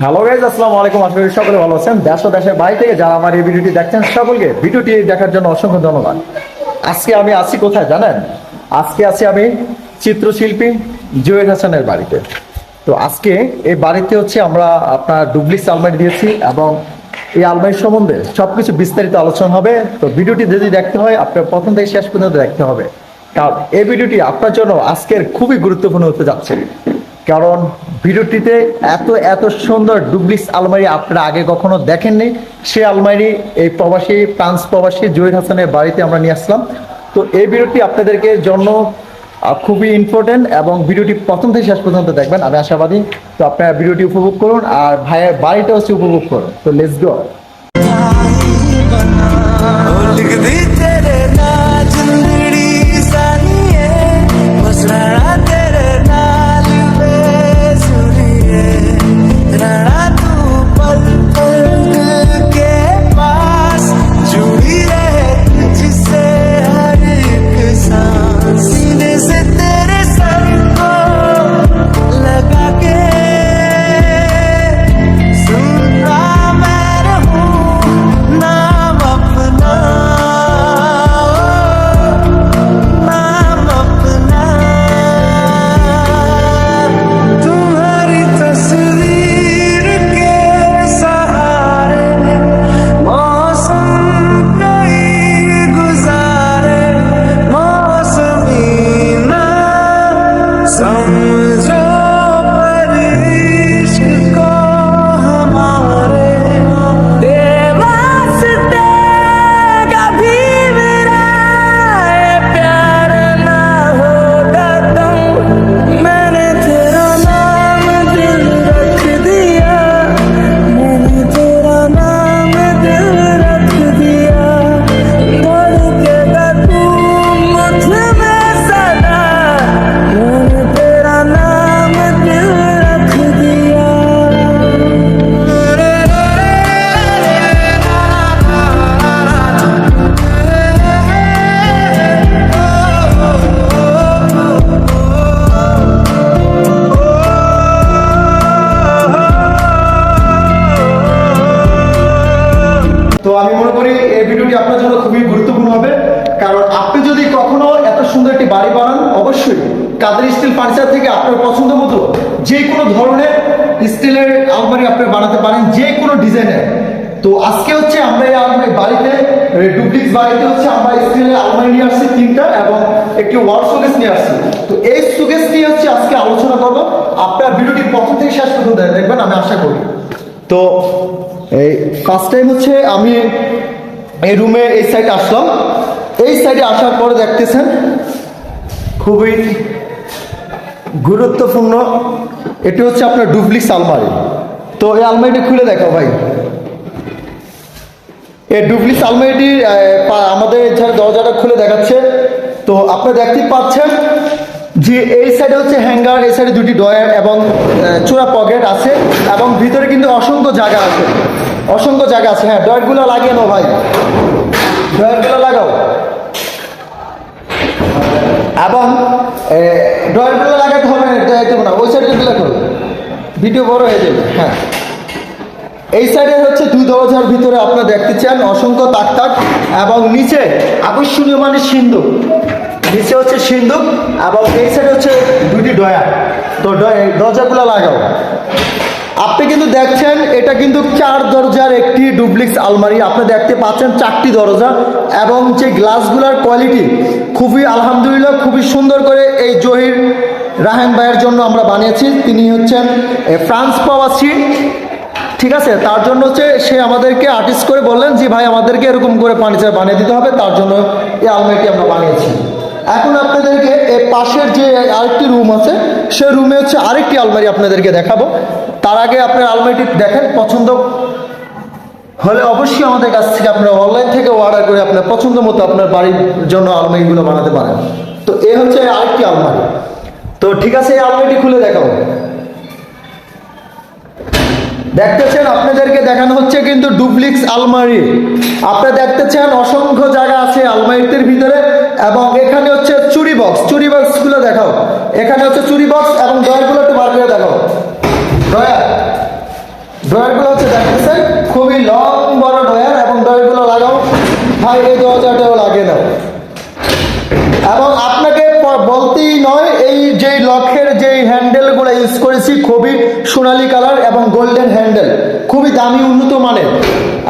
Hello guys আসসালামু আলাইকুম। আশা করি সকলে ভালো আছেন। দেশ ও দেশের বাইরে থেকে যারা আমার এই ভিডিওটি দেখছেন, সকলকে ভিডিওটি দেখার জন্য অসংখ্য ধন্যবাদ। আজকে আমি আছি কোথায় জানেন? আজকে আছি আমি চিত্রশিল্পী জুয়েল হাসানের বাড়িতে। তো আজকে এই বাড়িতে হচ্ছে আমরা আপনার ডুবলিক্স আলমারি দিয়েছি এবং এই আলমারি সম্বন্ধে সবকিছু বিস্তারিত আলোচনা হবে। তো ভিডিওটি যদি দেখতে হয়, আপনার প্রথম থেকে শেষ পর্যন্ত দেখতে হবে। কারণ এই ভিডিওটি আপনার জন্য আজকের খুবই গুরুত্বপূর্ণ হতে যাচ্ছে। কারণ ভিডিওটিতে এত এত সুন্দর ডুবলিক্স আলমারি আপনারা আগে কখনো দেখেননি সে আলমারি এই প্রবাসী ফ্রান্স প্রবাসী জহির হাসানের বাড়িতে আমরা নিয়ে আসলাম তো এই ভিডিওটি আপনাদেরকে জন্য আহ, খুবই ইম্পর্টেন্ট এবং ভিডিওটি প্রথম থেকে শেষ পর্যন্ত দেখবেন আমি আশাবাদী তো আপনারা ভিডিওটি উপভোগ করুন আর ভাইয়ের বাড়িটা হচ্ছে উপভোগ করুন তো লেটস গো लिख दी तेरे नाच लड़ी सानिए बस Kader steel furniture থেকে আপনার পছন্দ মতো যে কোনো ধরনের স্টিলের আলমারি আপনি বানাতে পারেন, যে কোনো ডিজাইনের। তো আজকে হচ্ছে আমরা এই আলমারি বাড়িতে ডুপ্লিক্স বাড়িতে হচ্ছে আমরা স্টিলের আলমারি নিয়ে আসছি তিনটা এবং একটি ওয়াল শোকেস নিয়ে আসছি। তো এই শোকেস নিয়ে হচ্ছে আজকে আলোচনা করব। আপনার ভিডিওটি প্রথম থেকে শেষ পর্যন্ত দেখবেন, আমি আশা করি। তো এই ফার্স্ট টাইম হচ্ছে আমি এই রুমে এই সাইডে আসলাম। এই সাইডে আসার পরে দেখতেছেন খুবই গুরুত্বপূর্ণ, এটি হচ্ছে আপনার ডুপ্লিক্স আলমারি। তো এই আলমারিটি খুলে দেখো ভাই। এই ডুপ্লিক্স আলমারিটি আমাদের এখানে দরজাটা খুলে দেখাচ্ছে। তো আপনি দেখতেই পাচ্ছেন যে এই সাইডে হচ্ছে হ্যাঙ্গার, এই সাইডে দুটি ডয়ার এবং চূড়া পকেট আছে এবং ভিতরে কিন্তু অসংখ্য জায়গা আছে। অসংখ্য জায়গা আছে। হ্যাঁ ডয়ারগুলো লাগিয়ে নাও ভাই। ডয়ারগুলো লাগাও। এবং ডয়ারগুলো লাগাতে না দেবো না, ওই সাইডগুলো করো। ভিডিও বড় হয়ে যাবে হ্যাঁ। এই সাইডে হচ্ছে দুই দরজার ভিতরে আপনারা দেখতে চান অসংখ্য তাক তাক এবং নিচে আকর্ষণীয় মানে সিন্ধুক নিচে হচ্ছে সিন্ধুক এবং এই সাইডে হচ্ছে দুটি ডয়া তো দরজাগুলো লাগাও। আপনি কিন্তু দেখছেন, এটা কিন্তু চার দরজার একটি ডুপ্লিক্স আলমারি। আপনি দেখতে পাচ্ছেন চারটি দরজা এবং যে গ্লাসগুলোর কোয়ালিটি খুবই আলহামদুলিল্লাহ খুবই সুন্দর করে এই জহির রাহেন ভাইয়ের জন্য আমরা বানিয়েছি। তিনি হচ্ছেন ফ্রান্স প্রবাসী। ঠিক আছে? তার জন্য হচ্ছে সে আমাদেরকে আর্টিস্ট করে বললেন যে, ভাই, আমাদেরকে এরকম করে ফার্নিচার বানিয়ে দিতে হবে। তার জন্য এই আলমারিটি আমরা বানিয়েছি। এখন আপনাদেরকে এর পাশের যে আরেকটি রুম আছে, সে রুমে হচ্ছে আরেকটি আলমারি আপনাদেরকে দেখাবো। তার আগে আপনার আলমারিটি দেখেন, পছন্দ হলে অবশ্যই আমাদের কাছ থেকে আপনারা অনলাইন থেকে অর্ডার করে আপনার পছন্দ মতো আপনার বাড়ির জন্য আলমারিগুলো বানাতে পারেন। তো এ হচ্ছে আরেকটি আলমারি। তো ঠিক আছে, এই আলমারিটি খুলে দেখাও। দেখতেছেন, আপনাদেরকে দেখানো হচ্ছে কিন্তু ডুপ্লিক্স আলমারি। আপনারা দেখতেছেন, অসংখ্য জায়গা আছে আলমারিটির ভিতরে, এবং এখানে হচ্ছে চুরি বক্স। চুরি বক্সগুলো দেখাও। এখানে হচ্ছে চুরি বক্স এবং ডয়ারগুলো একটু বার করে দেখাও। ড্রয়ার। ড্রয়ারগুলো হচ্ছে দেখতেছেন, খুবই লং, বড় ড্রয়ার, এবং ড্রয়ারগুলো লাগাও। ভাই, এই দরজাটাও লাগে না। এবং এই যে লকের যে হ্যান্ডেলগুলো ইউজ করেছি খুবই সোনালী কালার এবং গোল্ডেন হ্যান্ডেল, খুবই দামি উন্নত মানের।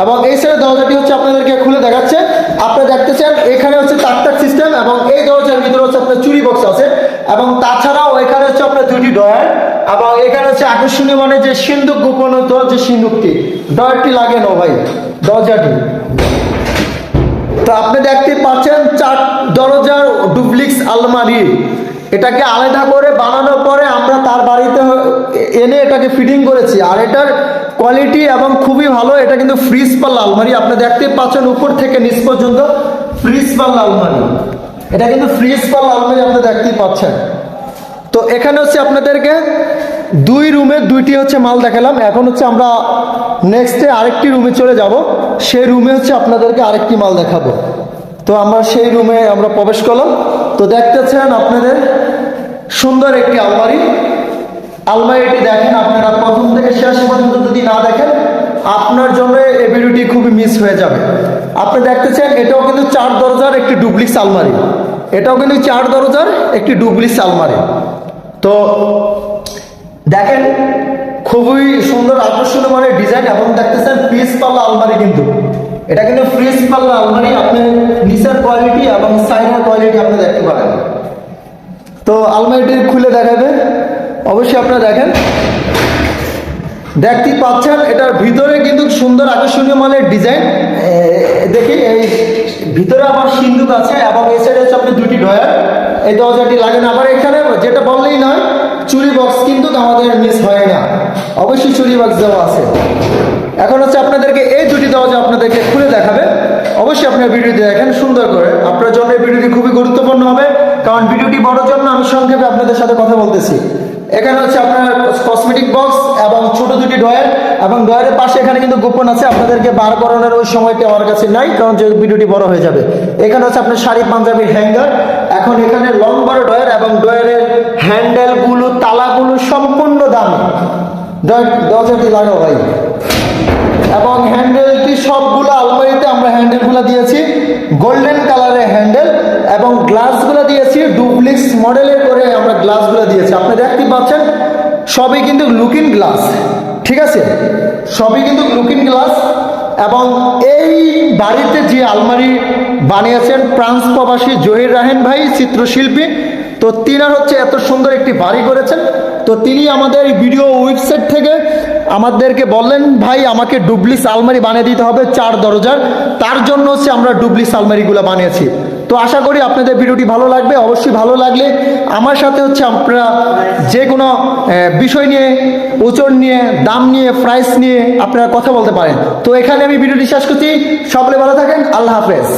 এবং এই সাইডের দরজাটি হচ্ছে আপনাদেরকে খুলে দেখাচ্ছে। আপনারা দেখতেছেন, এখানে হচ্ছে তাকতাক সিস্টেম এবং এই দরজার ভিতরে হচ্ছে আপনার চুরি বক্স আছে। এবং তাছাড়াও এখানে হচ্ছে আপনার দুটি ডয়ার এবং এখানে হচ্ছে আকর্ষণীয় মানে যে সিন্ধুক গোপনত যে সিন্ধুকটি। ডয়ারটি লাগে না ভাই, দরজাটি। তো আপনি দেখতে পাচ্ছেন চার দরজার ডুপ্লিক্স আলমারি। এটাকে আলাদা করে বানানোর পরে আমরা তার বাড়িতে এনে এটাকে ফিটিং করেছি। আর এটার কোয়ালিটি এবং খুবই ভালো, এটা কিন্তু ফ্রিজ পাল্লা আলমারি আপনি দেখতে পাচ্ছেন উপর থেকে নিচ পর্যন্ত ফ্রিজ পাল্লা আলমারি এটা কিন্তু ফ্রিজ পাল্লা আলমারি আপনি দেখতেই পাচ্ছেন। তো এখানে হচ্ছে আপনাদেরকে দুই রুমে দুইটি হচ্ছে মাল দেখালাম। এখন হচ্ছে আমরা নেক্সটে আরেকটি রুমে চলে যাব। সেই রুমে হচ্ছে আপনাদেরকে আরেকটি মাল দেখাবো। তো আমরা সেই রুমে আমরা প্রবেশ করলাম। তো দেখতেছেন আপনাদের সুন্দর একটি আলমারি। আলমারিটি দেখেন, আপনারা প্রথম থেকে শেষ পর্যন্ত যদি না দেখেন, আপনার জন্য এই ভিডিওটি খুবই মিস হয়ে যাবে। আপনি দেখতেছেন, এটাও কিন্তু চার দরজার একটি ডুপ্লিক্স আলমারি। এটাও কিন্তু চার দরজার একটি ডুপ্লিক্স আলমারি। তো দেখেন, খুবই সুন্দর আকর্ষণীয় মানের ডিজাইন এবং দেখতেছেন ফ্রিজ পাল্লা আলমারি কিন্তু। এটা কিন্তু ফ্রিজ পাল্লা আলমারি, আপনি নিচের কোয়ালিটি এবং সাইডের কোয়ালিটি আপনি দেখতে পারেন। আলমারিটি খুলে দেখাবে। অবশ্যই আপনারা দেখেন। দেখতেই পাচ্ছেন, এটার ভিতরে কিন্তু সুন্দর আকর্ষণীয় মানের ডিজাইন। দেখি, এই ভিতরে আবার সিন্ধুক আছে এবং এই সাইডে হচ্ছে আপনি দুটি ডয়ার এই দরজাটি লাগে না আবার এখানে, যেটা বললেই নয়, চুরি বক্স কিন্তু আমাদের মিস হয় না। অবশ্যই চুরি বক্স দেওয়া আছে। এখন হচ্ছে আপনাদেরকে এই দুটি দরজা আপনাদেরকে খুলে দেখাবে। অবশ্যই আপনার ভিডিওটি দেখেন সুন্দর করে। আপনার জন্য এই ভিডিওটি খুবই গুরুত্বপূর্ণ হবে। কারণ ভিডিওটি বড় জন্য আমি সংক্ষেপে আপনাদের সাথে কথা বলতেছি। এখানে হচ্ছে আপনার কসমেটিক বক্স এবং ছোট দুটি ডয়ার এবং ডয়ারের পাশে এখানে কিন্তু গোপন আছে, আপনাদেরকে বার করানোর ওই সময়টি আমার কাছে নাই, কারণ যে ভিডিওটি বড় হয়ে যাবে। এখানে হচ্ছে আপনার শাড়ি, পাঞ্জাবির হ্যাঙ্গার এখন এখানে লং বড় ডয়ার এবং ডয়ারের হ্যান্ডেলগুলো তালাগুলো সম্পূর্ণ দাম। দরজাটি লাগাও ভাই। এবং হ্যান্ডেলটি সবগুলো আলমারিতে আমরা হ্যান্ডেলগুলো দিয়েছি। গোল্ডেন কালারের হ্যান্ডেল এবং গ্লাসগুলো দিয়েছি ডুপ্লিক্স মডেলের করে আমরা গ্লাসগুলো দিয়েছি। আপনি দেখতে পাচ্ছেন, সবই কিন্তু লুকিং গ্লাস ঠিক আছে? সবই কিন্তু লুকিং গ্লাস এবং এই বাড়িতে যে আলমারি বানিয়েছেন ফ্রান্স প্রবাসী জহির রাহেন ভাই, চিত্রশিল্পী, তো তিনার হচ্ছে এত সুন্দর একটি বাড়ি করেছেন। তো তিনি আমাদের ভিডিও ওয়েবসাইট থেকে আমাদেরকে বললেন, ভাই, আমাকে ডুবলিস আলমারি বানিয়ে দিতে হবে চার দরজার, তার জন্য হচ্ছে আমরা ডুবলিস আলমারিগুলো বানিয়েছি। তো আশা করি আপনাদের ভিডিওটি ভালো লাগবে। অবশ্যই ভালো লাগলে আমার সাথে হচ্ছে আপনারা যে কোনো বিষয় নিয়ে ওজন নিয়ে, দাম নিয়ে প্রাইস নিয়ে আপনারা কথা বলতে পারেন। তো এখানে আমি ভিডিওটি শেষ করছি। সকলে ভালো থাকেন। আল্লাহ হাফেজ।